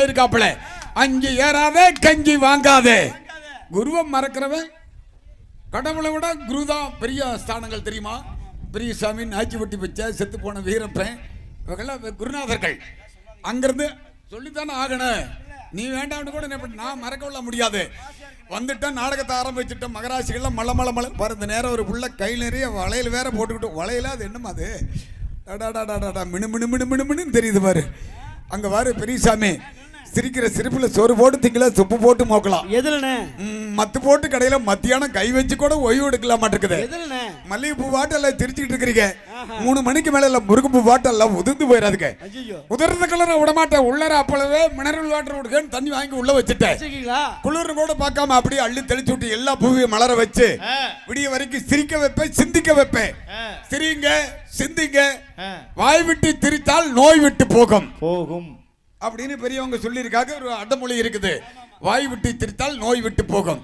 போயிருக்காப்புல அஞ்சு ஏறாதே கஞ்சி வாங்காதே. குருவை மறக்கிறவன் கடவுளை விட குரு தான் பெரிய ஸ்தானங்கள் தெரியுமா? பெரிய சாமி நாச்சி வட்டி வச்ச செத்து போன வீரப்பன் இவங்கெல்லாம் குருநாதர்கள். அங்கிருந்து சொல்லித்தானே ஆகணும். நீ வேண்டாம்னு கூட என்ன நான் மறக்க முடியாது. வந்துட்டேன் நாடகத்தை ஆரம்பிச்சுட்டேன் மகராசிகள்லாம் மலை மலை மலை பாரு இந்த நேரம் ஒரு புள்ள கை நிறைய வளையல் வேற போட்டுக்கிட்டோம் வளையல அது என்னமா அது? டாடாடாடாடா மினு மினு மினு மினு மினுன்னு தெரியுது பாரு. அங்கே பாரு பெரியசாமி. சிரிக்கிற சிரிப்புல சோறு போட்டு திங்கல சுப்பு போட்டு மோக்கலாம். எதுலண்ணே? மத்து போட்டு கடையில மத்தியானம் கை வச்சு கூட ஓய்வு எடுக்கலாம் மாட்டேங்குது எதுலண்ணே? மல்லிகைப்பூ வாட்டெல்லாம் திரிச்சுக்கிட்டு இருக்கிறீங்க. மூணு மணிக்கு மேல எல்லாம் முருங்கைப்பூ வாட்டெல்லாம் உதிர்ந்து போயிடாதுங்க உதிர்ந்த கலரை விட மாட்டேன் உள்ளர அப்பளவே மினரல் வாட்டர் விடுக்கன்னு தண்ணி வாங்கி உள்ள வச்சுட்டேன். குளிர்னு கூட பார்க்காம அப்படியே அள்ளி தெளிச்சு விட்டு எல்லா பூவையும் மலர வச்சு விடிய வரைக்கும் சிரிக்க வைப்பேன் சிந்திக்க வைப்பேன். சிரிங்க சிந்திங்க. வாய் விட்டு திரித்தால் நோய் விட்டு போகும். போகும். அப்படின்னு பெரியவங்க சொல்லியிருக்காங்க. ஒரு அடமொழி இருக்குது. வாய் விட்டு திரித்தால் நோய் விட்டு போகும்.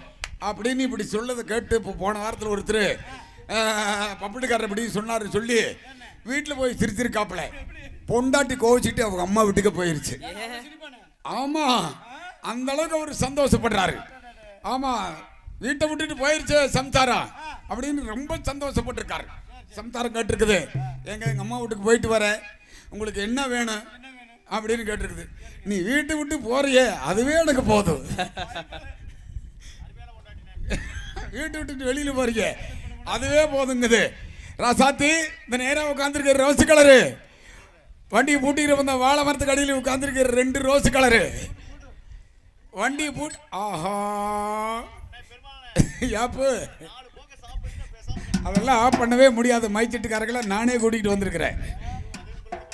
அப்படின்னு இப்படி சொல்லதை கேட்டு இப்போ போன வாரத்தில் ஒருத்தர் பப்பட்டுக்காரர் இப்படி சொன்னார் சொல்லி வீட்டில் போய் சிரிச்சிருக்காப்புல. பொண்டாட்டி கோவிச்சிட்டு அவங்க அம்மா வீட்டுக்கு போயிருச்சு. ஆமாம் அந்த அளவுக்கு அவர் சந்தோஷப்படுறாரு. ஆமாம் வீட்டை விட்டுட்டு போயிருச்சு சம்சாரம் அப்படின்னு ரொம்ப சந்தோஷப்பட்டிருக்காரு. சம்சாரம் கேட்டிருக்குது. எங்கள் எங்கள் அம்மா வீட்டுக்கு போயிட்டு வரேன் உங்களுக்கு என்ன வேணும்? அப்படின்னு கேட்டிருக்குது. நீ வீட்டை விட்டு போறியே அதுவே எனக்கு போதும். வீட்டை விட்டுட்டு வெளியில போறீங்க அதுவே போதுங்குது. ராசாத்தி இந்த நேராக உட்காந்துருக்க ரோஸ் கலரு வண்டியை பூட்டிக்கிற வந்த வாழை மரத்துக்கு அடியில் உட்காந்துருக்கிற ரெண்டு ரோஸ் கலரு வண்டி பூட் ஆஹா. யாப்பு? அதெல்லாம் ஆஃப் பண்ணவே முடியாது. மைச்சிட்டுக்காரர்களை நானே கூட்டிகிட்டு வந்திருக்கிறேன்.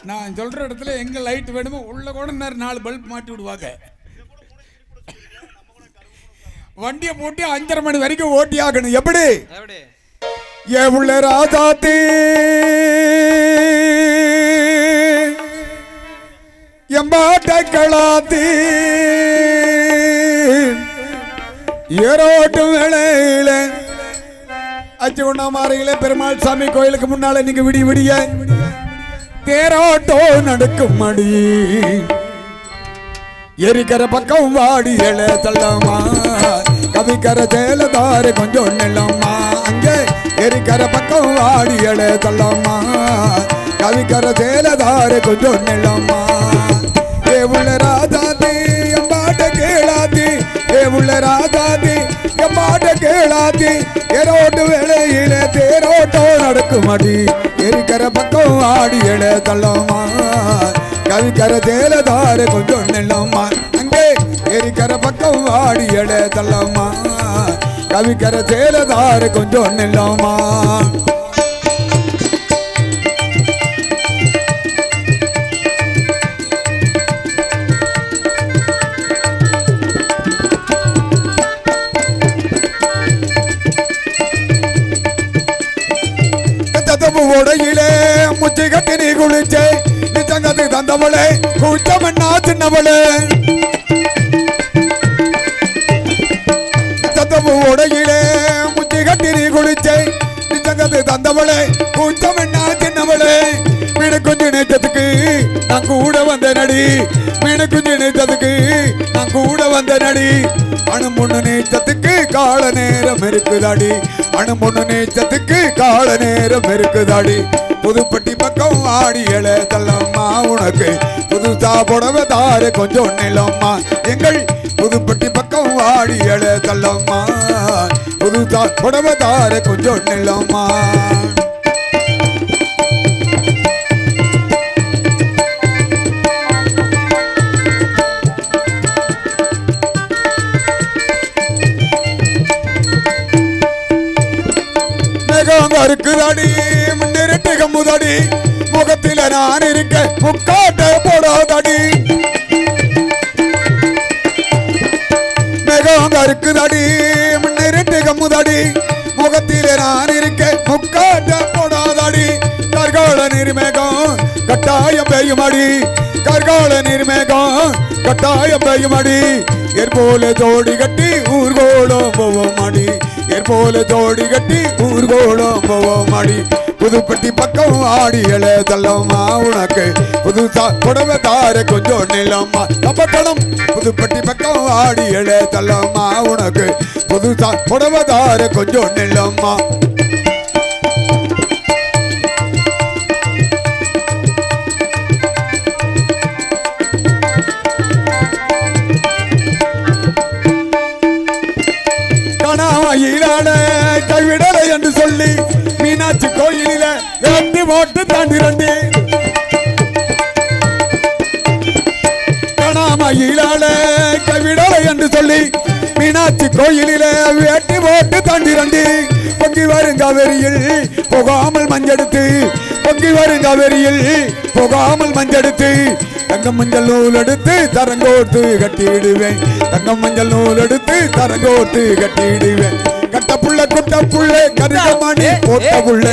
நான் சொல்கிற இடத்துல எங்கே லைட் வேணுமோ உள்ள கூட நேரம் நாலு பல்ப் மாட்டி விடுவாங்க. வண்டியை போட்டு அஞ்சரை மணி வரைக்கும் ஓட்டி ஆகணும். எப்படி? உள்ள ராஜாத்தி எம்பாட்ட களாத்தி ஏரோட்டு வேளையில அச்சு உண்ணா மாறையில பெருமாள் சாமி கோயிலுக்கு முன்னால நீங்க விடிய விடிய தேரோட்டோ நடக்கும் மடி எரிக்கிற பக்கம் வாடி எழ தள்ளம்மா. கவிக்கிற சேலதாரு கொஞ்சம் நிலம்மா அங்கே எரிக்கிற பக்கம் வாடி எழ தள்ளம்மா. கவிக்கிற சேலதாரு கொஞ்சம் நிலம்மா ஏ உள்ள ராஜாதி எம்பாட்ட கேளாதி. ஏரோட்டு வேலையில தேரோட்டோ நடக்குமடி எரிக்கிற பக்கம் ஆடி எழ தள்ளம்மா கவிக்கிற தேலதாரு கொஞ்சம் நில்லம்மா அங்கே எரிக்கிற பக்கம் ஆடி எட தள்ளம்மா கவிக்கிற தேலதாரு கொஞ்சம் நில்லம்மா குளிச்சே நீ சங்கத்து தந்தவளே கூச்சமண்ணா சின்னவளே. தத்தப்பு உடையிலே முச்சி கட்டி நீ குளிச்சே நீ சங்கத்து தந்தவளே கூச்சமண்ணா சின்னவளே. மீன குஞ்சு நேற்றத்துக்கு நான் கூட வந்த நடி மீன குஞ்சு நேற்றத்துக்கு நான் கூட வந்த நடி அணுமுன்னு நீச்சத்துக்கு கால நேரம் இருக்குதாடி. அணுமுன்னு நீச்சத்துக்கு கால நேரம் இருக்குதாடி. புதுப்பட்டி பக்கம் ஆடி எழ தள்ளம்மா உனக்கு. புதுசா புடவை தாரு கொஞ்சம் நிலம்மா. எங்கள் புதுப்பட்டி பக்கம் ஆடி எழ தள்ளம்மா புதுசா புடவை தாரு கொஞ்சம் நிலம்மா. முகத்தில நான் இருக்க புக்காட்ட போடாதடி. மிகவும் இருக்குதடி முன்னிருட்டு கம்முதடி முகத்தில நான் இருக்க முக்காட்ட போடாதடி. கர்கால நிர்மேகம் கட்டாயம் பெய்யுமடி. கர்கால நிர்மேகம் கட்டாயம் பெய்யுமடி. எற்போல தோடி கட்டி ஊர்கோளம் போவோம் அடி எற்போல தோடி கட்டி ஊர்கோளம் போவோம் அடி புதுப்பட்டி பக்கம் ஆடியல தள்ளம்மா உனக்கு? புதுசா புடவை தார கொஞ்சம் நிலம்மா தப்பக்கணம் புதுப்பட்டி பக்கம் ஆடியல தள்ளம்மா உனக்கு? புதுசா புடவை தார கொஞ்சம் நிலம்மா சொல்லி மீனாட்சி கோயிலில வேட்டி போட்டு தண்டிரண்டி பொங்கி வரும் காவேரியில் புகாமல் மஞ்செடுத்து பொங்கி வரும் காவேரியில் புகாமல் மஞ்செடுத்து தங்கம் மஞ்சள் நூல் எடுத்து தரங்கோட்டு கட்டிடுவேன் தங்கம் மஞ்சள் நூல் எடுத்து தரங்கோட்டு கட்டிடுவேன் கட்ட புள்ள குட்ட புள்ள கருகமணி போட்ட புள்ள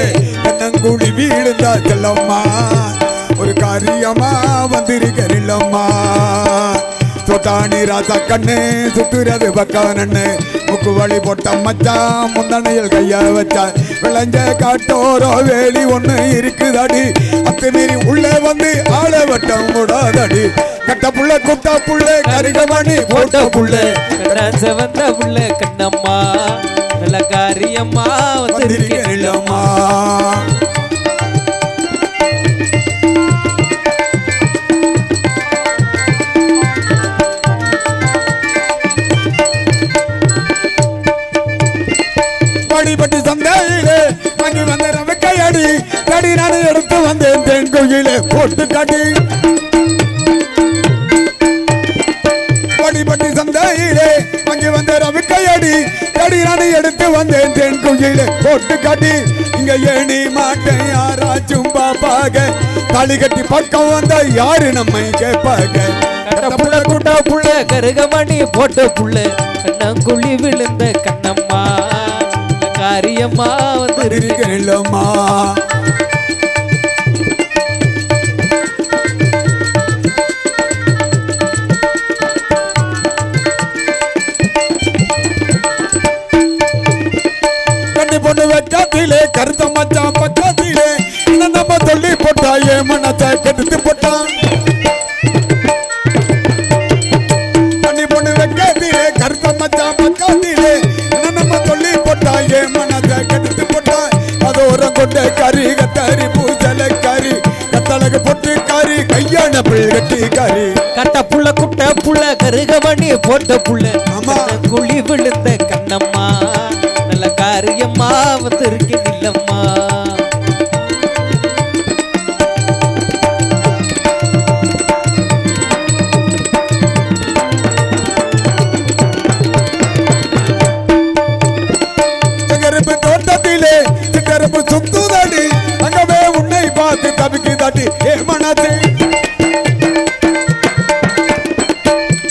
கண்ணங்குடி வீடுந்தா செல்லம்மா. ஒரு காரியமா வந்திருக்கிறல்லம்மா தொட்டாணி ராசா கண்ணு சுத்துறது பக்கவனண்ணு முக்கு வழி போட்ட மச்சான் முந்தனையில் கைய வச்சா. விளைஞ்ச காட்டோரோ வேலி ஒண்ணு இருக்குதடி. அத்துமீறி உள்ளே வந்து ஆள வட்டம் விடாதடி கட்ட புள்ள குட்ட புள்ள கரிகமணி போட்ட புள்ள. செவந்த புள்ள கண்ணம்மா. நல்ல காரியம்மா வந்திருக்கேன் கடி நான் எடுத்து வந்தேன் தென் கோயிலே போட்டு காட்டி. படிப்பட்டி சந்தையிலே வாங்கி வந்த ரவிக்கையடி கடி நான் எடுத்து வந்தேன் தென் கோயிலே போட்டு காட்டி. இங்க ஏணி மாட்டேன் யாராச்சும் பாப்பாக. தாலி கட்டி பக்கம் வந்த யாரு நம்மை கேட்பாக? கட்ட புள்ள கூட்ட புள்ள கருகமணி போட்ட புள்ள. கண்ணங்குழி விழுந்த கண்ணம்மா காரியம்மா வந்திருக்கேன் இல்லம்மா கருத்த மச்சான் பக்கத்திலே. நம்ம சொல்லி போட்டா என் மனத்தை கெடுத்து போட்டான். கண்ணி பொண்ணு வெக்காத்திலே கருத்த மச்சான் பக்கத்திலே. நம்ம சொல்லி போட்டா என் மனத்தை கெடுத்து போட்டா அதோரம் கொண்ட கறி கத்தாரி பூஜலை கறி கத்தழகு பொட்டு கறி கையான பிள் கட்டி கறி. கட்ட புள்ள குட்ட புள்ள கருகமணி போட்ட புள்ள ஆமா. குழி விழுந்த மனசே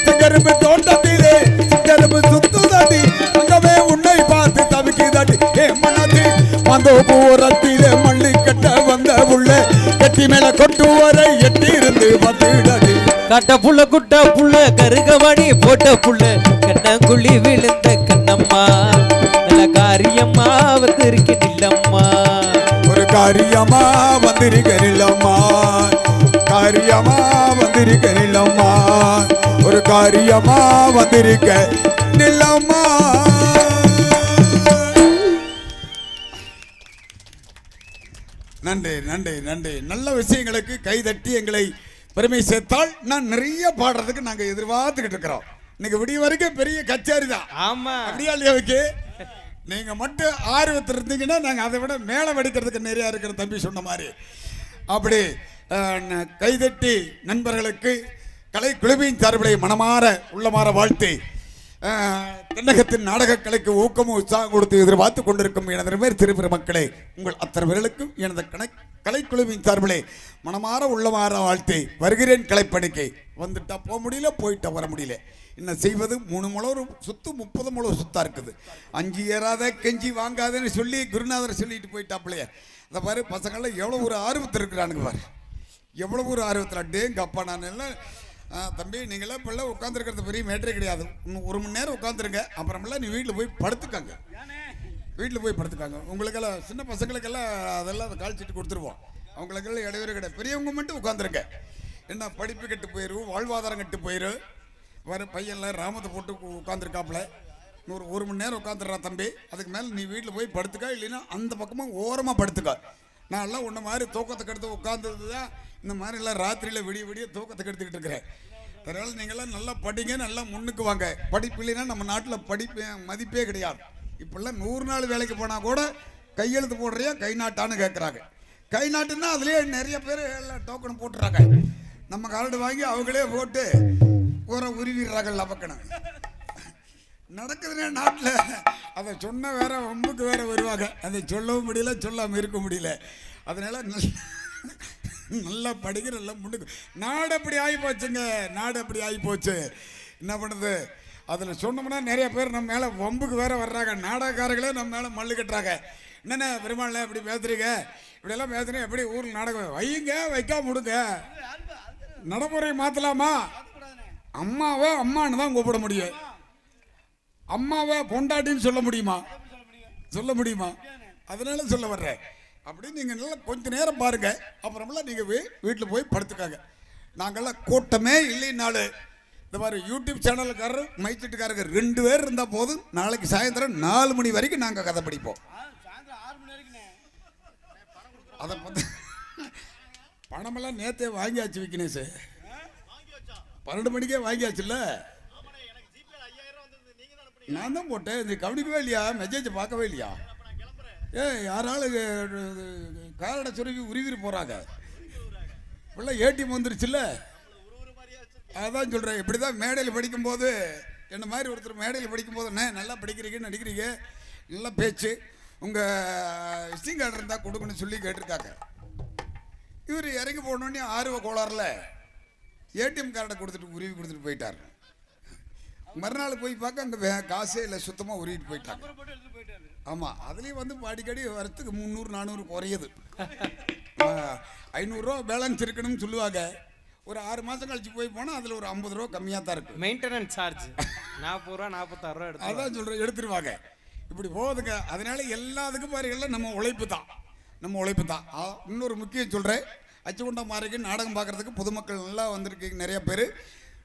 சிங்கருப்பு தோட்டத்திலே சிங்கருப்பு சுத்துதடி அங்கவே உன்னை பார்த்து தவிக்குதடி. ஏ மனசே வந்தோ பூரத்திலே மண்ணு கட்ட வந்த உள்ள கட்டி மேல கொட்டு வரை எட்டி இருந்து வந்துடடி கட்ட புள்ள குட்ட புள்ள போட்ட புள்ள கண்ணங்குழி விழுந்த கண்ணம்மா. நல்ல வந்திருக்கேன் இல்லம்மா. ஒரு காரியமா வந்திருக்கிறல்லம்மா காரியமா வந்திருக்கிறல்லம்மா ஒரு காரியமா வந்திருக்க நில்லம்மா. நன்றி நன்றி நன்றி. நல்ல விஷயங்களுக்கு கைதட்டி எங்களை பெருமை சேர்த்தால் நான் நிறைய பாடுறதுக்கு நாங்க எதிர்பார்த்துக்கிட்டு இருக்கிறோம். இன்னைக்கு விடிய வரைக்கும் பெரிய கச்சேரி தான். ஆமா. அப்படியா இல்லையா விக்கி? நீங்க மட்டும் ஆர்வத்தில் இருந்தீங்கன்னா நாங்க அதை விட மேலே வெடிக்கிறதுக்கு நிறைய இருக்கிற தம்பி சொன்ன மாதிரி. அப்படி கைதட்டி நண்பர்களுக்கு கலைக்குழுவின் சார்பிலே மனமாற உள்ளமாற வாழ்த்து தென்னகத்தின் நாடகக் கலைக்கு ஊக்கமும் உற்சாகம் கொடுத்து எதிர்பார்த்து கொண்டிருக்கும் எனது பேர் திருப்பெரு மக்களே உங்கள் அத்தனை பேர்களுக்கும் எனது கணை கலைக்குழுவின் சார்பிலே மனமாற உள்ளமாற வாழ்த்து வருகிறேன் கலைப்பணிக்கு. வந்துட்டா போக முடியல போயிட்டா வர முடியல. என்ன செய்வது? மூணு முழம் சுத்து முப்பது முழம் சுத்தா இருக்குது. அஞ்சு ஏறாத கெஞ்சி வாங்காதன்னு சொல்லி குருநாதர் சொல்லிட்டு போயிட்டாப்புலையே. அதை பாரு பசங்கள்லாம் எவ்வளோ ஒரு ஆர்வத்தில் இருக்கிறானுங்க பாரு. எவ்வளோ ஒரு ஆர்வத்தில் அடேங்க அப்பா நான் எல்லாம் தம்பி நீங்களாம் இப்போல்லாம் உட்காந்துருக்கிறது பெரிய மேட்டரே கிடையாது. இன்னும் ஒரு மணி நேரம் உட்காந்துருங்க அப்புறமெல்லாம் நீ வீட்டில் போய் படுத்துக்காங்க. வீட்டில் போய் படுத்துக்காங்க. உங்களுக்கெல்லாம் சின்ன பசங்களுக்கெல்லாம் அதெல்லாம் அதை கால் சீட்டு கொடுத்துருவோம். அவங்களுக்கெல்லாம் இடையூறு கிடையாது. பெரியவங்க மட்டும் உட்காந்துருங்க என்ன படிப்பு கெட்டு போயிடும் வாழ்வாதாரம் கெட்டு போயிடும் வர பையன்ல ராமத்தை போட்டு உட்காந்துருக்காப்புல ஒரு ஒரு மணி நேரம் உட்காந்துடுறா தம்பி. அதுக்கு மேலே நீ வீட்டில் போய் படுத்துக்கா இல்லைன்னா அந்த பக்கமாக ஓரமாக படுத்துக்கா. நான் எல்லாம் உன்ன மாதிரி தூக்கத்தை கெடுத்து உட்காந்தது தான் இந்த மாதிரி எல்லாம் ராத்திரியில் விடிய விடிய தூக்கத்தை கெடுத்துக்கிட்டு இருக்கிறேன். அதனால் நீங்களாம் நல்லா படிங்க நல்லா முன்னுக்கு வாங்க. படிப்பு இல்லைன்னா நம்ம நாட்டில் படிப்பு மதிப்பே கிடையாது. இப்பெல்லாம் நூறு நாள் வேலைக்கு போனால் கூட கையெழுத்து போடுறியா கை நாட்டான்னு கேட்குறாங்க கை நாட்டுன்னா அதுலேயே நிறைய பேர் எல்லாம் டோக்கன் போட்டுறாங்க. நம்ம கார்டு வாங்கி அவங்களே போட்டு ஊரை உருவிடுறாங்க லபக்கணும். நடக்குதுனே நாட்டில். அதை சொன்ன வேற வம்புக்கு வேற வருவாங்க. அதை சொல்லவும் முடியல சொல்லாமல் இருக்க முடியல. அதனால நல்ல நல்லா படிக்கிற எல்லாம் முன்னுக்கு. நாடு அப்படி ஆகி போச்சுங்க நாடு அப்படி ஆகி போச்சு என்ன பண்ணுறது அதில் சொன்னோம்னா நிறைய பேர் நம்ம மேலே வம்புக்கு வேற வர்றாங்க. நாடகக்காரங்களே நம்ம மேலே மல்லு கட்டுறாங்க. என்னென்ன பெருமாள் இப்படி பேசுறீங்க? இப்படியெல்லாம் பேசுறீங்க எப்படி ஊரில் நாடகம்? வையுங்க வைக்காம முடுங்க நடைமுறை மாற்றலாமா அம்மாவை அம்மான்னு தான் கூப்பிட முடியும். அம்மாவை பொண்டாட்டின்னு சொல்ல முடியுமா? சொல்ல முடியுமா? அதனால சொல்ல வர்றேன். அப்படின்னு நீங்கள் நல்லா கொஞ்சம் நேரம் பாருங்க. அப்புறமெல்லாம் நீங்கள் போய் வீட்டில் போய் படுத்துக்காங்க. நாங்கள்லாம் கூட்டமே இல்லைனாலும் இந்த மாதிரி யூடியூப் சேனலுக்காரர் மைச்சீட்டுக்காரர் ரெண்டு பேர் இருந்தால் போதும். நாளைக்கு சாயந்தரம் நாலு மணி வரைக்கும் நாங்கள் கதை படிப்போம். அதை பார்த்து பணமெல்லாம் நேற்றே வாங்கியாச்சு விக்னேஷ் சார் பன்னெண்டு மணிக்கே வாங்கியாச்சுல்ல? நான் தான் போட்டேன். இது கவனிக்கவே இல்லையா? மெசேஜ் பார்க்கவே இல்லையா? ஏ யாராலும் காரடை சுருவி உருவிட்டு போகிறாங்க பிள்ளை ஏடிஎம் வந்துருச்சுல்ல? அதான் சொல்கிறேன் இப்படி தான் மேடையில் படிக்கும்போது என்ன மாதிரி ஒருத்தர் மேடையில் படிக்கும்போது என்ன நல்லா படிக்கிறீங்கன்னு நடிக்கிறீங்க நல்லா பேச்சு. உங்கள் விசிட்டிங் கார்டு இருந்தால் கொடுக்கணும்னு சொல்லி கேட்டிருக்காங்க. இவர் இறங்கி போனோடனே ஆர்வ கோளாறுல ஏடிஎம் கார்டை கொடுத்துட்டு உருவி கொடுத்துட்டு போயிட்டார். மறுநாள் போய் பார்க்க வே காசே இல்லை சுத்தமாக உருவிட்டு போயிட்டாங்க. ஆமாம் அதுலேயும் வந்து அடிக்கடி வரத்துக்கு முந்நூறு நானூறு குறையுது. ஐநூறுரூவா பேலன்ஸ் இருக்கணும்னு சொல்லுவாங்க. ஒரு ஆறு மாதம் கழிச்சு போய் போனால் அதில் ஒரு ஐம்பது ரூபா கம்மியாக தான் இருக்கும் மெயின்டெனன்ஸ் சார்ஜ் நாற்பது ரூபா நாற்பத்தாறு ரூபா எடுத்து அதான் சொல்கிறேன் எடுத்துருவாங்க. இப்படி போகுதுங்க. அதனால எல்லாத்துக்கும் பாருங்கள்ல நம்ம உழைப்பு தான். நம்ம உழைப்பு தான். இன்னொரு முக்கியம் சொல்கிறேன் அச்சுகுண்டா மாறிக்கு நாடகம் பார்க்கறதுக்கு பொதுமக்கள் நல்லா வந்திருக்கீங்க நிறைய பேர்.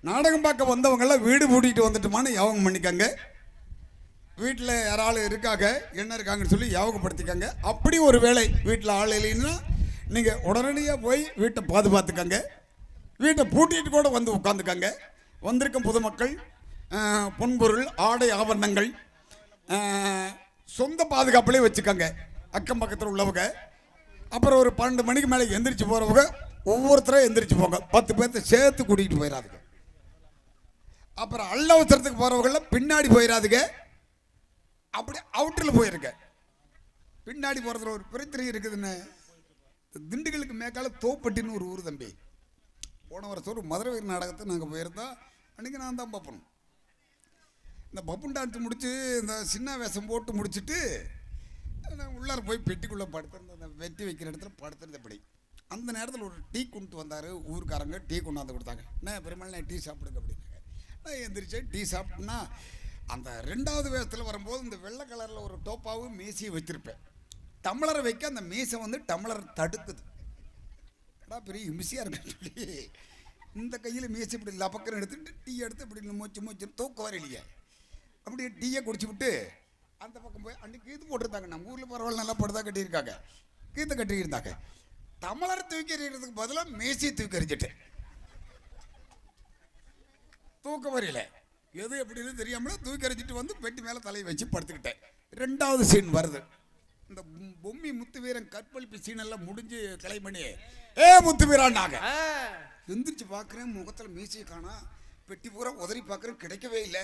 நாடகம் பார்க்க வந்தவங்கெல்லாம் வீடு பூட்டிட்டு வந்துட்டுமான்னு யாபகம் பண்ணிக்கங்க. வீட்டில் யாராலும் இருக்காங்க என்ன இருக்காங்கன்னு சொல்லி ஞாபகப்படுத்திக்கங்க அப்படி ஒரு வேலை வீட்டில் ஆள் இல்லைன்னா நீங்கள் உடனடியாக போய் வீட்டை பாதுகாத்துக்கங்க. வீட்டை பூட்டிட்டு கூட வந்து உட்காந்துக்கங்க. வந்திருக்கும் பொதுமக்கள் பொன்பொருள் ஆடை ஆபரணங்கள் சொந்த பாதுகாப்புலேயே வச்சுக்கோங்க. அக்கம் பக்கத்தில் உள்ளவங்க. அப்புறம் ஒரு பன்னெண்டு மணிக்கு மேலே எந்திரிச்சு போகிறவங்க ஒவ்வொருத்தரும் எந்திரிச்சு போங்க. பத்து பேர்த்த சேர்த்து கூட்டிகிட்டு போயிடாதுங்க அப்புறம் அல்லவசரத்துக்கு அவசரத்துக்கு பின்னாடி போயிடாதுங்க அப்படி அவுட்டரில் போயிருங்க. பின்னாடி போகிறதுல ஒரு பிரச்சனை இருக்குதுன்னு. திண்டுக்கலுக்கு மேற்கால தோப்பட்டின்னு ஒரு ஊர் தம்பி. போன வருஷம் ஒரு மதுரை வீர நாடகத்தை நாங்கள் போயிருந்தோம் அன்றைக்கி நான் தான் பார்ப்பணும் இந்த பப்புன் டான்ஸ் முடித்து இந்த சின்ன வேஷம் போட்டு முடிச்சுட்டு நான் உள்ளார போய் பெட்டிக்குள்ளே படுத்திருந்தேன். அந்த வெட்டி வைக்கிற இடத்துல படுத்துறது இப்படி. அந்த நேரத்தில் ஒரு டீ கொண்டு வந்தார் ஊருக்காரங்க டீ கொண்டாந்து கொடுத்தாங்க. என்ன பெருமாள் நான் டீ சாப்பிடுங்க அப்படி நான் எந்திரிச்சேன் டீ சாப்பிட்டேன்னா அந்த ரெண்டாவது வேஷத்தில் வரும்போது இந்த வெள்ளை கலரில் ஒரு டோப்பாவும் மீசியை வச்சிருப்பேன் டம்ளரை வைக்க அந்த மீசை வந்து டம்ளர் தடுக்குது. அடா பெரிய இம்சியாக இருக்குன்னு சொல்லி இந்த கையில் மீசை இப்படி லபக்கன்னு எடுத்துட்டு டீ எடுத்து இப்படி மூச்சு மூச்சு தூக்க வரலையே அப்படியே டீயை குடிச்சு விட்டு அந்த பக்கம் போய் அன்றைக்கி கீத்து போட்டிருந்தாங்க. நம்ம ஊரில் பரவாயில்ல நல்லா படுதா கட்டியிருக்காங்க. கீத்து கட்டியிருந்தாங்க. தமிழர் தூக்கி எறிகிறதுக்கு பதிலாக மேசியை தூக்கி எறிஞ்சிட்டேன். தூக்க வரையில. எது எப்படின்னு தெரியாமல தூக்கி எறிஞ்சிட்டு வந்து பெட்டி மேலே தலையை வச்சு படுத்துக்கிட்டேன். ரெண்டாவது சீன் வருது. இந்த பொம்- பொம்மி முத்து வீரன் கற்பழிப்பு சீன் எல்லாம் முடிஞ்சு கலை பண்ணி ஏ முத்து வீரான்னாங்க எந்திரிச்சு பார்க்குறேன் முகத்தில் மீசையை காணா. பெட்டி பூரா உதறி பார்க்குறேன் கிடைக்கவே இல்லை.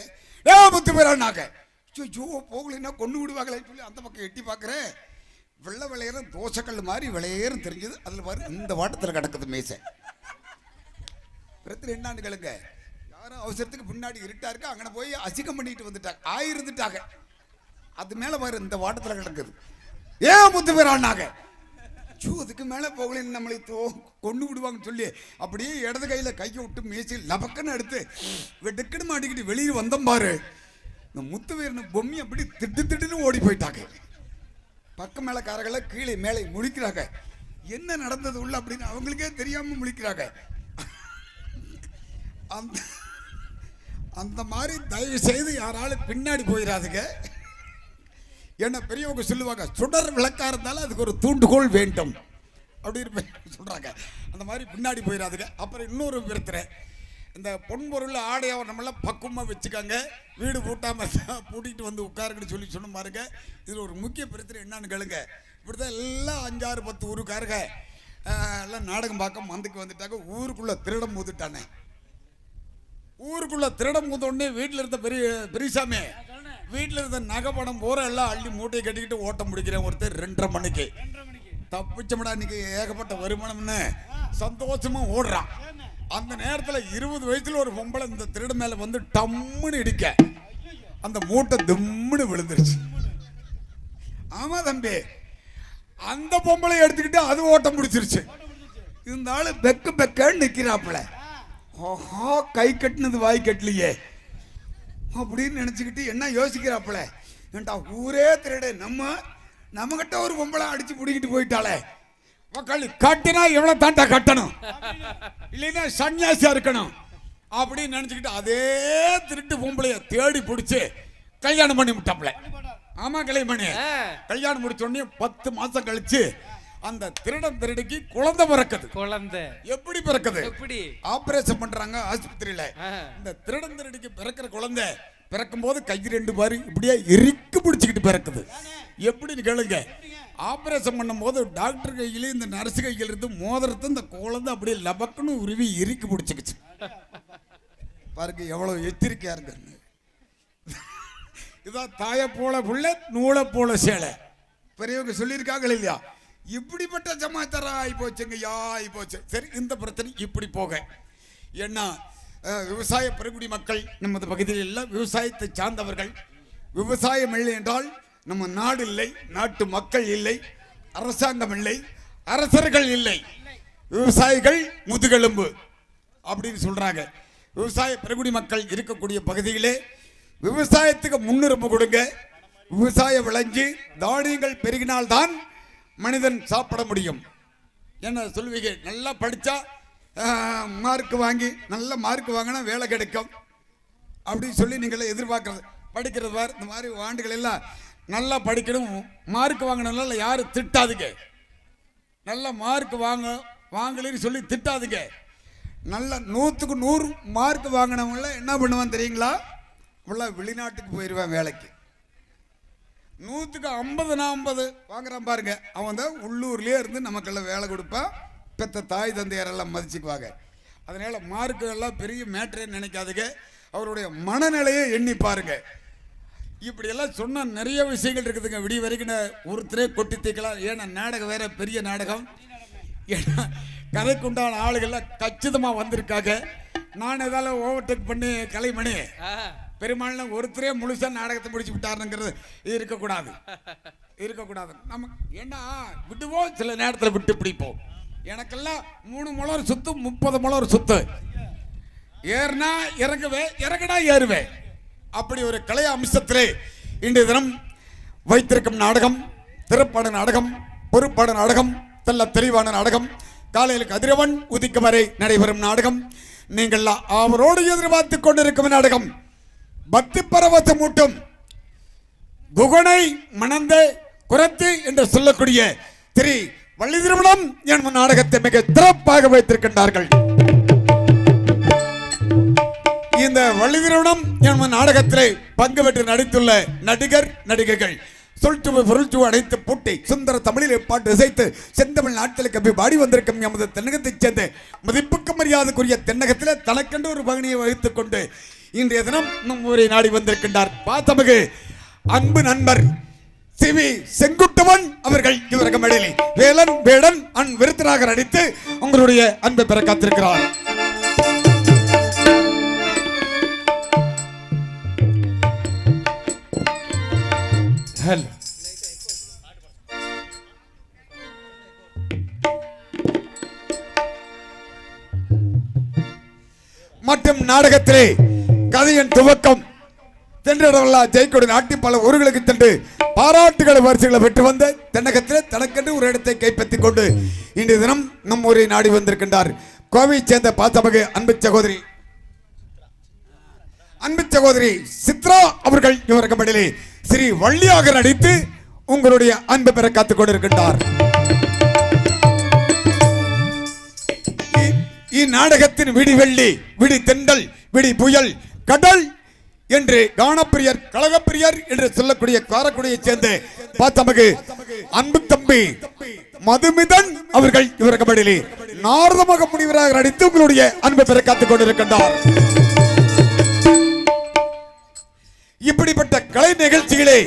ஏ முத்து பேரானாக்க ஐயோ போகலைன்னா கொண்டு விடுவாங்களேன்னு சொல்லி அந்த பக்கம் எட்டி பார்க்குறேன் வெள்ளை விளையரும் தோசைக்கல் மாதிரி விளையேறும் தெரிஞ்சது. அதில் பாரு இந்த வாட்டத்தில் கிடக்குது மீசை. பிரச்சனை என்னான்னு கேளுங்க. யாரும் அவசரத்துக்கு பின்னாடி இருட்டா இருக்கு அங்கே போய் அசிங்கம் பண்ணிட்டு வந்துட்டாங்க. ஆயிருந்துட்டாங்க அது மேலே பாரு இந்த வாட்டத்தில் கிடக்குது. ஏன் முத்து பேரானாங்க ஐயோ அதுக்கு மேலே போகலன்னு நம்மளை தோ கொண்டு விடுவாங்கன்னு சொல்லி. அப்படியே இடது கையில் கையை விட்டு மேய்ச்சி லபக்கன்னு எடுத்து வெடுக்குன்னு மாட்டிக்கிட்டு வெளியே வந்தோம் பாரு. இந்த முத்துவீரன் பொம்மி அப்படி திட்டு திட்டுன்னு ஓடி போயிட்டாங்க. பக்கம் மேலே காரங்களை கீழே மேலே முழிக்கிறாங்க. என்ன நடந்தது உள்ள அப்படின்னு அவங்களுக்கே தெரியாம முழிக்கிறாங்க. அந்த அந்த மாதிரி தயவு செய்து யாராலும் பின்னாடி போயிடாதுங்க ஏன்னா பெரியவங்க சொல்லுவாங்க சுடர் விளக்காக இருந்தாலும் அதுக்கு ஒரு தூண்டுகோல் வேண்டும். அப்படின்னு சொல்கிறாங்க அந்த மாதிரி பின்னாடி போயிடாதுங்க அப்புறம் இன்னொரு பிரச்சனை இந்த பொன்பொருள் ஆடை நம்மளாம் பக்குவமாக வச்சுக்காங்க. வீடு பூட்டாமல் பூட்டிகிட்டு வந்து உட்காருங்கன்னு சொல்லி சொன்ன பாருங்க. இதில் ஒரு முக்கிய பிரச்சனை என்னன்னு கேளுங்க. இப்படிதான் எல்லாம் அஞ்சாறு பத்து ஊருக்காருங்க எல்லாம் நாடகம் பார்க்க மந்துக்கு வந்துட்டாங்க. ஊருக்குள்ளே திருடம் ஊதுட்டானே ஊருக்குள்ள திருடம் மூத்த வீட்டில் இருந்த பெரிய பெரியசாமி வீட்டில் இருந்த நகை பணம் பூரா எல்லாம் அள்ளி மூட்டையை கட்டிக்கிட்டு ஓட்டம் முடிக்கிறேன் ஒருத்தர் ரெண்டரை மணிக்கு. தப்பிச்சோம்டா இன்னைக்கு ஏகப்பட்ட வருமானம்னு சந்தோஷமா ஓடுறான். அந்த நேரத்தில் இருபது வயசுல ஒரு பொம்பளை இந்த திருடு மேல வந்து டம்முன்னு இடிக்க. அந்த மூட்டை திம்முன்னு விழுந்துருச்சு. ஆமா தம்பி அந்த பொம்பளை எடுத்துக்கிட்டு அது ஓட்டம் முடிச்சிருச்சு இருந்தாலும் பெக்கு பெக்கன்னு நிற்கிறாப்புல ஆஹா கை கட்டினது வாய் கட்டலையே. அப்படின்னு நினைச்சுக்கிட்டு என்ன யோசிக்கிறாப்புல? ஏன்டா ஊரே திருடு. நம்ம நம்மகிட்ட ஒரு பொம்பளை அடிச்சு பிடிக்கிட்டு போயிட்டாளே. மக்கள் கட்டினா எவ்வளவு தாண்டா கட்டணும். இல்லைன்னா சன்னியாசியா இருக்கணும். அப்படின்னு நினைச்சுக்கிட்டு அதே திருட்டு பொம்பளைய தேடி பிடிச்சு கல்யாணம் பண்ணி விட்டாப்புல. ஆமா கல்யாணம் ஆ. கல்யாணம் முடிச்ச உடனே பத்து மாசம் கழிச்சு அந்த திருடன் திருடிக்கு குழந்தை பிறக்குது. குழந்தை. எப்படி பிறக்குது? எப்படி? ஆபரேஷன் பண்றாங்க ஆஸ்பத்திரியில. இந்த திருடன் திருடிக்கு பிறக்கிற குழந்தை பிறக்கும் போது கை ரெண்டு பாரு இப்படியே இறுக்கு பிடிச்சிக்கிட்டு பிறக்குது. எப்படின்னு கேளுங்க. ஆபரேஷன் பண்ணும்போது டாக்டர் கையில இந்த நர்ஸ் கையில இருந்து மோதிரத்தை இந்த குழந்தை அப்படியே லபக்குன்னு உருவி இறுக்கி பிடிச்சிக்கிச்சு. பாருங்க எவ்வளவு எச்சரிக்கையா இருக்குன்னு. இதான் தாய போல புள்ள நூலை போல சேலை. பெரியவங்க சொல்லியிருக்காங்க இல்லையா? இப்படிப்பட்ட சமாச்சாரம் ஆகி போச்சுங்கய்யா ஆகி போச்சு. சரி இந்த பிரச்சனை இப்படி போக. ஏன்னா விவசாய பெருங்குடி மக்கள் நமது பகுதியில் எல்லாம் விவசாயத்தை சார்ந்தவர்கள். விவசாயம் இல்லை என்றால் நம்ம நாடு இல்லை நாட்டு மக்கள் இல்லை அரசாங்கம் இல்லை அரசர்கள் இல்லை. விவசாயிகள் முதுகெலும்பு அப்படின்னு சொல்கிறாங்க விவசாய பெருங்குடி மக்கள் இருக்கக்கூடிய பகுதியிலே விவசாயத்துக்கு முன்னுரிமை கொடுங்க. விவசாயம் விளைஞ்சு தானியங்கள் பெருகினால்தான் மனிதன் சாப்பிட முடியும். என்ன சொல்வீங்க? நல்லா படித்தா மார்க் வாங்கி நல்ல மார்க் வாங்கினா வேலை கிடைக்கும். அப்படின்னு சொல்லி நீங்கள் எதிர்பார்க்கறது. படிக்கிறது பார் இந்த மாதிரி ஆண்டுகள் எல்லாம் நல்லா படிக்கணும். மார்க் வாங்கினால யாரும் திட்டாதுங்க. நல்ல மார்க் வாங்க வாங்கலைன்னு சொல்லி திட்டாதுங்க. நல்ல நூற்றுக்கு நூறு மார்க் வாங்கினவங்கள என்ன பண்ணுவான் தெரியுங்களா? ஃபுல்லாக வெளிநாட்டுக்கு போயிடுவேன் வேலைக்கு. நூற்றுக்கு ஐம்பது ஐம்பது. வாங்குறான் பாருங்க. அவன் தான் உள்ளூர்லேயே இருந்து நமக்கெல்லாம் வேலை கொடுப்பான் பெத்த தாய் தந்தையாரெல்லாம் மதிச்சுக்குவாங்க. அதனால் மார்க்கு எல்லாம் பெரிய மேட்டரே நினைக்காதுங்க. அவருடைய மனநிலையை எண்ணி பாருங்க. இப்படியெல்லாம் சொன்ன நிறைய விஷயங்கள் இருக்குதுங்க. விடிய வரைக்கும் ஒருத்தரே கொட்டி தீக்கலாம். ஏன்னா நாடகம் வேற பெரிய நாடகம். ஏன்னா கதைக்குண்டான ஆளுகள்லாம் கச்சிதமாக வந்திருக்காங்க. நான் ஏதாவது ஓவர்டேக் பண்ணி கலைமணி. ஆ. ஒருத்தரே முழுசாக நாடகத்தை முடிச்சு விட்டாருங்கிறது இருக்கக்கூடாது. இருக்கக்கூடாது. நம்ம ஏன்னா விடுவோம் சில நேரத்தில் விட்டு பிடிப்போம். எனக்கெல்லாம் மூணு முளர் சுத்து முப்பது முளர் சுத்து. ஏறினா இறங்குவேன் இறங்கினா ஏறுவேன் அப்படி ஒரு கலை அம்சத்திலே இன்றைய தினம் வைத்திருக்கும் நாடகம் திறப்பாடு நாடகம் பொறுப்பாடு நாடகம் தெல்ல தெளிவான நாடகம் காலையில் கதிரவன் உதிக்கும் வரை நடைபெறும் நாடகம் நீங்கள் அவரோடு எதிர்பார்த்து கொண்டிருக்கும் நாடகம். பக்தி பரவசம் மூட்டும். குகனை மணந்த குரத்து என்று சொல்லக்கூடிய திரு வள்ளி திருமணம் என் நாடகத்தை மிக சிறப்பாக வைத்திருக்கின்றார்கள். இந்த வள்ளி திருமணம் என் நாடகத்திலே பங்கு பெற்று நடித்துள்ள நடிகர் நடிகைகள் சொல்சுவை பொருள்சுவை அடைத்து பூட்டி சுந்தர தமிழிலே பாட்டு இசைத்து செந்தமிழ் நாட்டில் கம்பி பாடி வந்திருக்கும் எமது தென்னகத்தைச் சேர்ந்து மதிப்புக்கு மரியாதைக்குரிய தென்னகத்திலே தனக்கென்று ஒரு பகுதியை வகித்துக் கொண்டு இன்றைய தினம் நம் ஊரை நாடி வந்திருக்கின்றார் பாத்தமிகு அன்பு நண்பர் சிவி செங்குட்டுவன் அவர்கள். இவரகம் இடையிலே வேலன் வேடன் அன் விருத்தராக நடித்து உங்களுடைய அன்பை பெற காத்திருக்கிறார். ஹலோ. மற்றும் நாடகத்திலே கதையின் துவக்கம். தென்றடவெல்லாம் ஜெயக்கொடி நாட்டி பல ஊர்களுக்கு சென்று பாராட்டுகளை வரிசைகளை பெற்று வந்த தென்னகத்தில் தனக்கென்று ஒரு இடத்தை கைப்பற்றிக் கொண்டு இன்று தினம் நம் ஊரை நாடி வந்திருக்கின்றார். கோவையை சேர்ந்த பாத்தமகு அன்பு சகோதரி அன்பு சகோதரி சித்ரா அவர்கள் இவரகப்படிலே ஸ்ரீ வள்ளியாக நடித்து உங்களுடைய அன்பு பெற காத்துக் கொண்டிருக்கின்றார். இந்நாடகத்தின் விடி வெள்ளி விடி தெண்டல் விடி புயல் கடல் என்று கானப்பிரியர் கழகப்பிரியர் என்று சொல்லக்கூடிய காரக்குடியை சேர்ந்த பார்த்தமகு அன்பு தம்பி மதுமிதன் அவர்கள் இவரகப்படிலே நாரதமாக முனிவராக நடித்து உங்களுடைய அன்பு பெற காத்துக் கொண்டிருக்கின்றார். இப்படிப்பட்ட கலை நிகழ்ச்சிகளே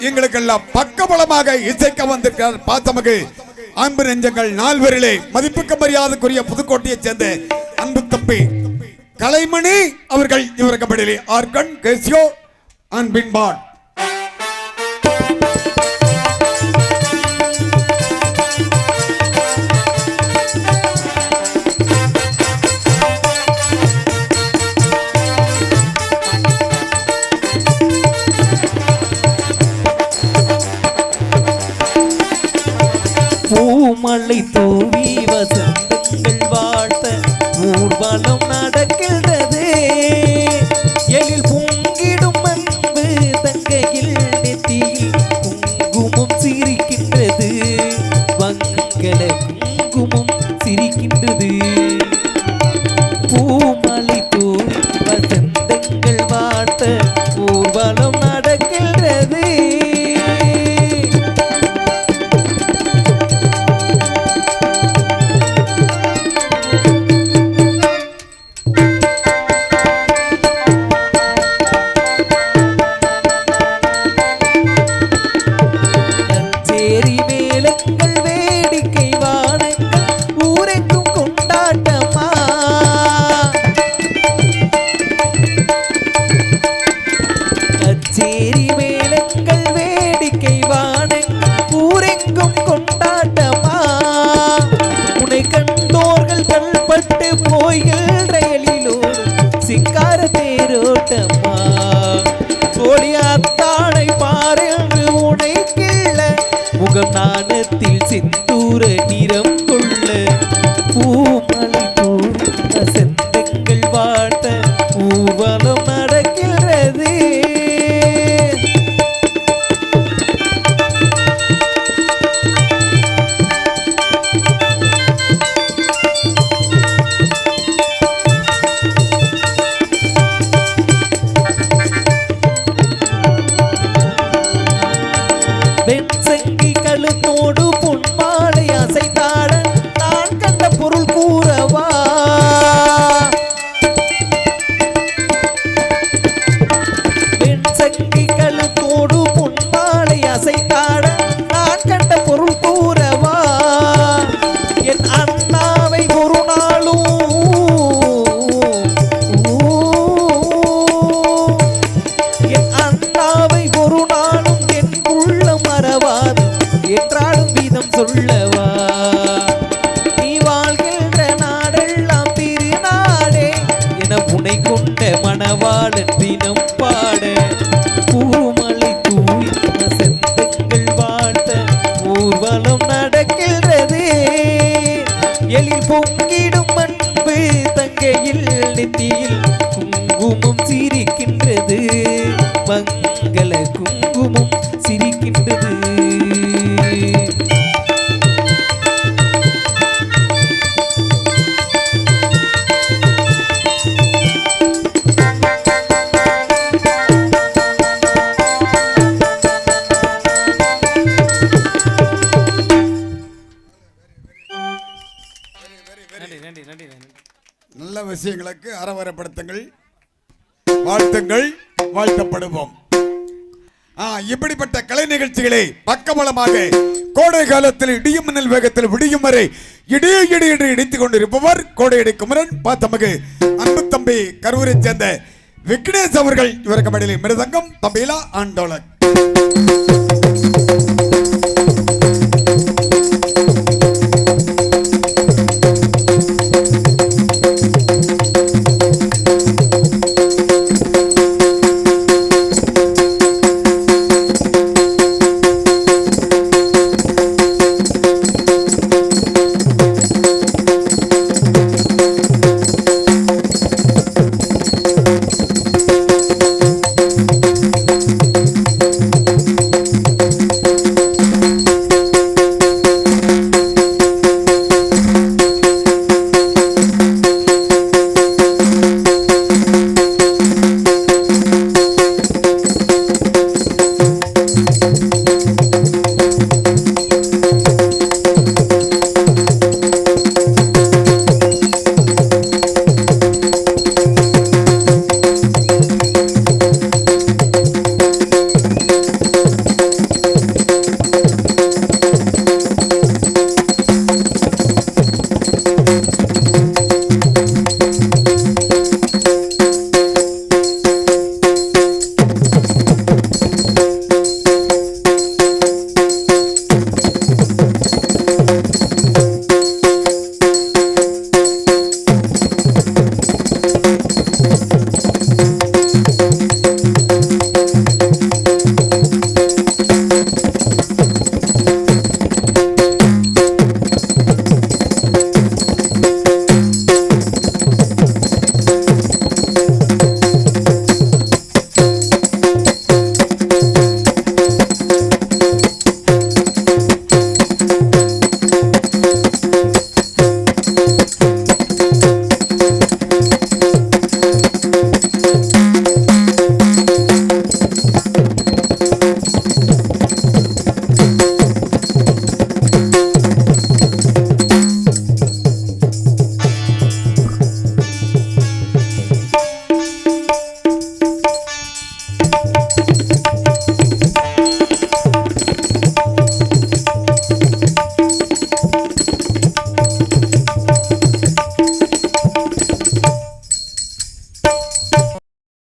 எங்களுக்கெல்லாம் பக்கபலமாக இசைக்க வந்திருக்கிறார் பார்த்தமகு அன்பு நெஞ்சங்கள் நால்வரிலே மதிப்புக்கு மரியாதைக்குரிய புதுக்கோட்டையைச் சேர்ந்த அன்பு தம்பி கலைமணி அவர்கள் இவரக்கப்படிலே ஆர்கன் கேசியோ அன்பின்பான் பூமலை தூவி வசந்தங்கள் পুঙ্গির கலை பக்கபலமாக கோடை காலத்தில் இடியும் மின்னல் வேகத்தில் விடியும் வரை இடி இடி என்று இடித்துக் கொண்டிருப்பவர் கோடையடி குமரன். பாத்தமகு அன்பு தம்பி கரூரை சேர்ந்த விக்னேஷ் அவர்கள். இவருக்கு மடியில் மிருதங்கம் தம்பிலா ஆண்டோலக்.